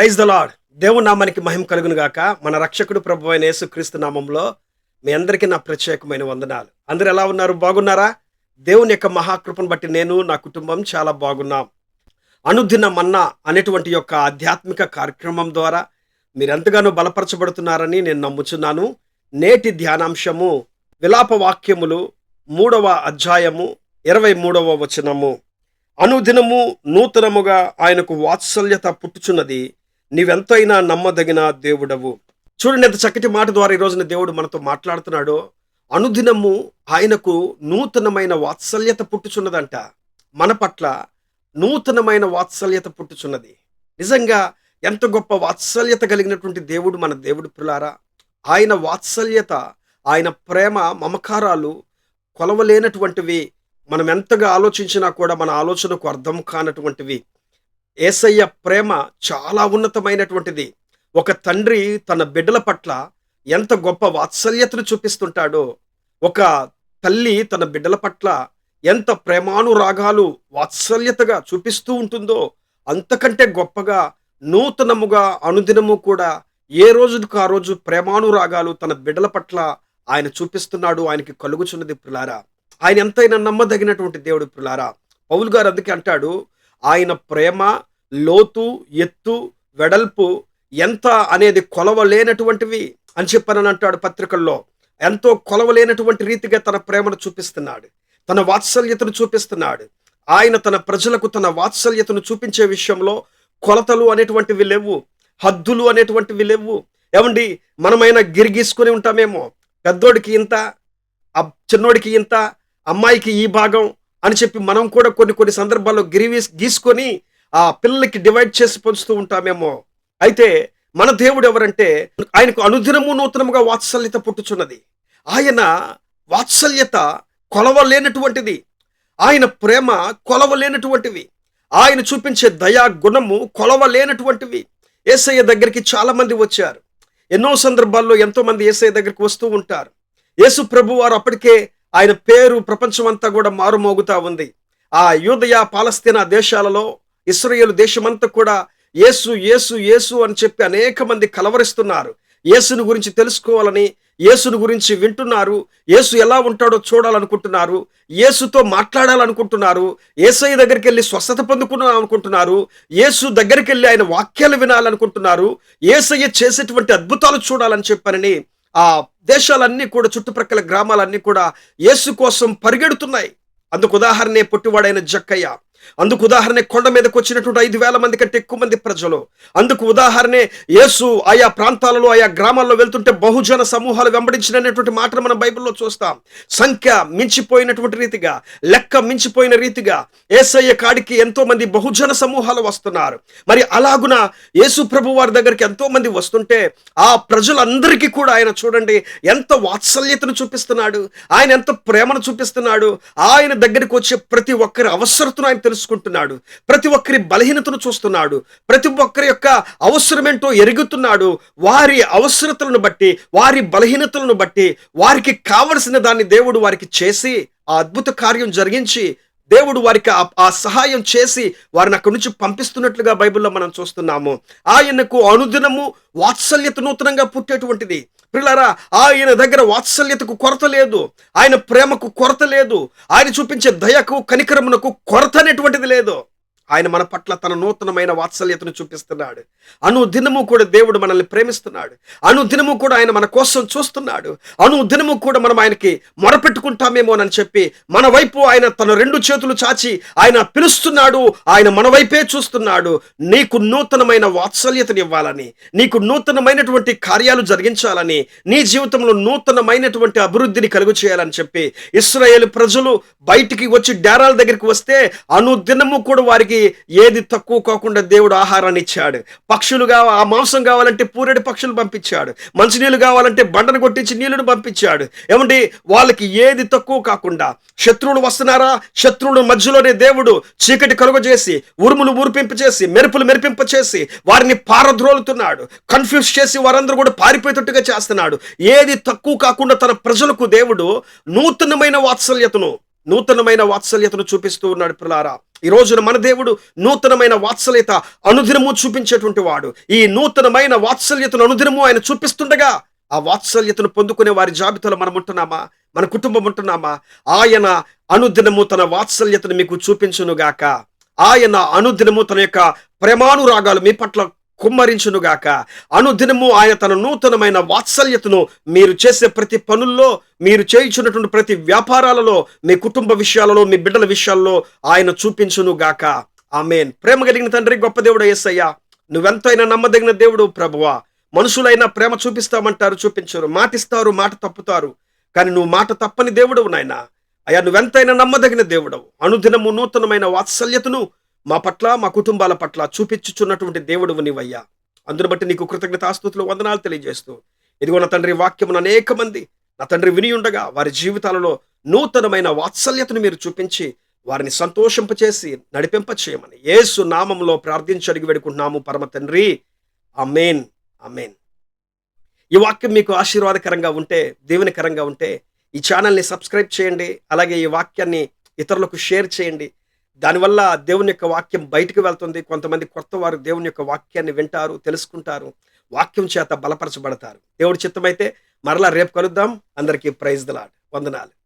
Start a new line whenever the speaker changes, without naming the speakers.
Praise the lord దేవుని నామానికి మహిమ కలుగును గాక. మన రక్షకుడు ప్రభు అయిన యేసుక్రీస్తు నామంలో మీ అందరికీ నా ప్రత్యేకమైన వందనాలు. అందరు ఎలా ఉన్నారు? బాగున్నారా? దేవుని యొక్క మహాకృపను బట్టి నేను నా కుటుంబం చాలా బాగున్నాం. అనుదిన మన్నా అనేటువంటి యొక్క ఆధ్యాత్మిక కార్యక్రమం ద్వారా మీరెంతగానో బలపరచబడుతున్నారని నేను నమ్ముచున్నాను. నేటి ధ్యానాంశము విలాప వాక్యములు మూడవ అధ్యాయము ఇరవై మూడవ వచనము. అనుదినము నూతనముగా ఆయనకు వాత్సల్యత పుట్టుచున్నది. నీవెంతైనా నమ్మదగిన దేవుడవు. చూడండి ఎంత చక్కటి మాట ద్వారా ఈ రోజున దేవుడు మనతో మాట్లాడుతున్నాడో. అనుదినము ఆయనకు నూతనమైన వాత్సల్యత పుట్టుచున్నదంట. మన పట్ల నూతనమైన వాత్సల్యత పుట్టుచున్నది. నిజంగా ఎంత గొప్ప వాత్సల్యత కలిగినటువంటి దేవుడు మన దేవుడు పిల్లారా. ఆయన వాత్సల్యత ఆయన ప్రేమ మమకారాలు కొలవలేనటువంటివి మనం ఎంతగా ఆలోచించినా కూడా మన ఆలోచనకు అర్థం కానటువంటివి ఏసయ్య ప్రేమ చాలా ఉన్నతమైనటువంటిది. ఒక తండ్రి తన బిడ్డల పట్ల ఎంత గొప్ప వాత్సల్యతను చూపిస్తుంటాడో ఒక తల్లి తన బిడ్డల పట్ల ఎంత ప్రేమానురాగాలు వాత్సల్యతగా చూపిస్తూ ఉంటుందో అంతకంటే గొప్పగా నూతనముగా అనుదినము కూడా ఏ రోజుకు ఆ రోజు ప్రేమానురాగాలు తన బిడ్డల పట్ల ఆయన చూపిస్తున్నాడు ఆయనకి కలుగుచున్నది పిల్లారా ఆయన ఎంతైనా నమ్మదగినటువంటి దేవుడు ప్రులారా. పౌలు గారు అందుకే అంటాడు ఆయన ప్రేమ లోతు ఎత్తు వెడల్పు ఎంత అనేది కొలవలేనటువంటివి అని చెప్పనని అంటాడు పత్రికల్లో. ఎంతో కొలవలేనటువంటి రీతిగా తన ప్రేమను చూపిస్తున్నాడు. తన వాత్సల్యతను చూపిస్తున్నాడు. ఆయన తన ప్రజలకు తన వాత్సల్యతను చూపించే విషయంలో కొలతలు అనేటువంటివి లేవు. హద్దులు అనేటువంటివి లేవు. ఏమండి? మనమైనా గిరిగీసుకొని ఉంటామేమో. పెద్దోడికి ఇంత ఆ చిన్నోడికి ఇంత అమ్మాయికి ఈ భాగం అని చెప్పి మనం కూడా కొన్ని కొన్ని సందర్భాల్లో గిరివీస్ గీసుకొని ఆ పిల్లలకి డివైడ్ చేసి పంచుతూ ఉంటామేమో. అయితే మన దేవుడు ఎవరంటే ఆయనకు అనుదినము నూతనముగా వాత్సల్యత పుట్టుచున్నది. ఆయన వాత్సల్యత కొలవలేనటువంటిది. ఆయన ప్రేమ కొలవలేనటువంటివి. ఆయన చూపించే దయా గుణము కొలవలేనటువంటివి. ఏసయ్య దగ్గరికి చాలామంది వచ్చారు. ఎన్నో సందర్భాల్లో ఎంతోమంది ఏసయ్య దగ్గరికి వస్తూ ఉంటారు. యేసు ప్రభు వారు అప్పటికే ఆయన పేరు ప్రపంచమంతా కూడా మారుమోగుతా ఉంది. ఆ యూదయ పాలస్తీనా దేశాలలో ఇస్రయేల్ దేశమంతా కూడా యేసు యేసు యేసు అని చెప్పి అనేక మంది కలవరిస్తున్నారు. యేసుని గురించి తెలుసుకోవాలని యేసుని గురించి వింటున్నారు. యేసు ఎలా ఉంటాడో చూడాలనుకుంటున్నారు. యేసుతో మాట్లాడాలనుకుంటున్నారు. యేసయ్య దగ్గరికి వెళ్ళి స్వస్థత పొందుకున్నాం అనుకుంటున్నారు. యేసు దగ్గరికి వెళ్ళి ఆయన వాక్యాలు వినాలనుకుంటున్నారు. యేసయ్య చేసేటువంటి అద్భుతాలు చూడాలని చెప్పారని ఆ దేశాలన్నీ కూడా చుట్టుప్రక్కల గ్రామాలన్నీ కూడా యేసు కోసం పరిగెడుతున్నాయి. అందుకు ఉదాహరణే పొట్టివాడైన జక్కయ్య. అందుకు ఉదాహరణ కొండ మీదకు వచ్చినటువంటి ఐదు వేల మంది కంటే ఎక్కువ మంది ప్రజలు. అందుకు ఉదాహరణే యేసు ఆయా ప్రాంతాలలో ఆయా గ్రామాల్లో వెళ్తుంటే బహుజన సమూహాలు వెంబడించినటువంటి మాటను మనం బైబిల్లో చూస్తాం. సంఖ్య మించిపోయినటువంటి రీతిగా లెక్క మించిపోయిన రీతిగా ఏసయ్య కాడికి ఎంతో మంది బహుజన సమూహాలు వస్తున్నారు. మరి అలాగున యేసు ప్రభు వారి దగ్గరికి ఎంతో మంది వస్తుంటే ఆ ప్రజలందరికీ కూడా ఆయన చూడండి ఎంత వాత్సల్యతను చూపిస్తున్నాడు. ఆయన ఎంత ప్రేమను చూపిస్తున్నాడు. ఆయన దగ్గరికి వచ్చే ప్రతి ఒక్కరి అవసరతను ఆయన తెలుసుకుంటున్నాడు. ప్రతి ఒక్కరి బలహీనతను చూస్తున్నాడు. ప్రతి ఒక్కరి యొక్క అవసరమేంటో ఎరుగుతున్నాడు. వారి అవసరతలను బట్టి వారి బలహీనతలను బట్టి వారికి కావలసిన దాన్ని దేవుడు వారికి చేసి ఆ అద్భుత కార్యం జరిగించి దేవుడు వారికి ఆ- సహాయం చేసి వారిని అక్కడి నుంచి పంపిస్తున్నట్లుగా బైబిల్లో మనం చూస్తున్నాము. ఆయనకు అనుదినము వాత్సల్యత నూతనంగా పుట్టేటువంటిది. పిల్లరా ఆయన దగ్గర వాత్సల్యతకు కొరత లేదు. ఆయన ప్రేమకు కొరత లేదు. ఆయన చూపించే దయకు కనికరమునకు కొరత అనేటువంటిది లేదు. ఆయన మన పట్ల తన నూతనమైన వాత్సల్యతను చూపిస్తున్నాడు. అను దినము కూడా దేవుడు మనల్ని ప్రేమిస్తున్నాడు. అను దినము కూడా ఆయన మన కోసం చూస్తున్నాడు. అను దినము కూడా మనం ఆయనకి మొరపెట్టుకుంటామేమోనని చెప్పి మన వైపు ఆయన తన రెండు చేతులు చాచి ఆయన పిలుస్తున్నాడు. ఆయన మన వైపే చూస్తున్నాడు. నీకు నూతనమైన వాత్సల్యతని ఇవ్వాలని నీకు నూతనమైనటువంటి కార్యాలు జరిగించాలని నీ జీవితంలో నూతనమైనటువంటి అభివృద్ధిని కలుగు చేయాలని చెప్పి ఇస్రాయేల్ ప్రజలు బయటికి వచ్చి డేరాల దగ్గరికి వస్తే అనుదినము కూడా వారికి ఏది తక్కువ కాకుండా దేవుడు ఆహారాన్ని ఇచ్చాడు. పక్షులుగా ఆ మాంసం కావాలంటే పూరెడి పక్షులు పంపించాడు. మంచినీళ్ళు కావాలంటే బండను కొట్టించి నీళ్ళను పంపించాడు. ఏమండి? వాళ్ళకి ఏది తక్కువ కాకుండా శత్రువులు వస్తున్నారా? శత్రువుల మధ్యలోనే దేవుడు చీకటి కలుగజేసి ఉరుములు ఊరిపింప చేసి మెరుపులు మెరిపింప చేసి వారిని పారద్రోలుతున్నాడు. కన్ఫ్యూజ్ చేసి వారందరూ కూడా పారిపోయేటట్టుగా చేస్తున్నాడు. ఏది తక్కువ కాకుండా తన ప్రజలకు దేవుడు నూతనమైన వాత్సల్యతను నూతనమైన వాత్సల్యతను చూపిస్తూ ఉన్నాడు పిల్లారా. ఈ రోజున మన దేవుడు నూతనమైన వాత్సల్యత అనుదినము చూపించేటువంటి వాడు. ఈ నూతనమైన వాత్సల్యతను అనుదినము ఆయన చూపిస్తుండగా ఆ వాత్సల్యతను పొందుకునే వారి జాబితాలో మనం ఉంటున్నామా? మన కుటుంబం ఉంటున్నామా? ఆయన అనుదినము తన వాత్సల్యతను మీకు చూపించునుగాక. ఆయన అనుదినము తన యొక్క ప్రేమానురాగాలు మీ పట్ల కుమ్మరించునుగాక. అనుదినము ఆయన తన నూతనమైన వాత్సల్యతను మీరు చేసే ప్రతి పనుల్లో మీరు చేయించున్నటువంటి ప్రతి వ్యాపారాలలో మీ కుటుంబ విషయాలలో మీ బిడ్డల విషయాల్లో ఆయన చూపించునుగాక. ఆమెన్. ప్రేమ కలిగిన తండ్రి గొప్ప దేవుడు ఎస్సయ్యా నువ్వెంతైనా నమ్మదగిన దేవుడు ప్రభువా. మనుషులైనా ప్రేమ చూపిస్తామంటారు చూపించరు. మాటిస్తారు మాట తప్పుతారు. కానీ నువ్వు మాట తప్పని దేవుడవు నాయనా. అయ్యా నువ్వెంతైనా నమ్మదగిన దేవుడవు. అనుదినము నూతనమైన వాత్సల్యతను మా పట్ల మా కుటుంబాల పట్ల చూపించుచున్నటువంటి దేవుడు నీవయ్యా. అందును బట్టి నీకు కృతజ్ఞతాస్తుతులు వందనాలు తెలియజేస్తూ ఇదిగో నా తండ్రి వాక్యమును అనేక మంది నా తండ్రి విని ఉండగా వారి జీవితాలలో నూతనమైన వాత్సల్యతను మీరు చూపించి వారిని సంతోషింపచేసి నడిపింప చేయమని యేసు నామంలో ప్రార్థించి అడిగి వేడుకుంటున్నాము పరమ తండ్రి. అమేన్ అమేన్ ఈ వాక్యం మీకు ఆశీర్వాదకరంగా ఉంటే దీవెనకరంగా ఉంటే ఈ ఛానల్ని సబ్స్క్రైబ్ చేయండి అలాగే ఈ వాక్యాన్ని ఇతరులకు షేర్ చేయండి దానివల్ల దేవుని యొక్క వాక్యం బయటకు వెళ్తుంది. కొంతమంది కొత్త వారు దేవుని యొక్క వాక్యాన్ని వింటారు తెలుసుకుంటారు. వాక్యం చేత బలపరచబడతారు. దేవుడి చిత్తమైతే మరలా రేపు కలుద్దాం. అందరికీ ప్రైజ్ దలాడ్ వందనాలు.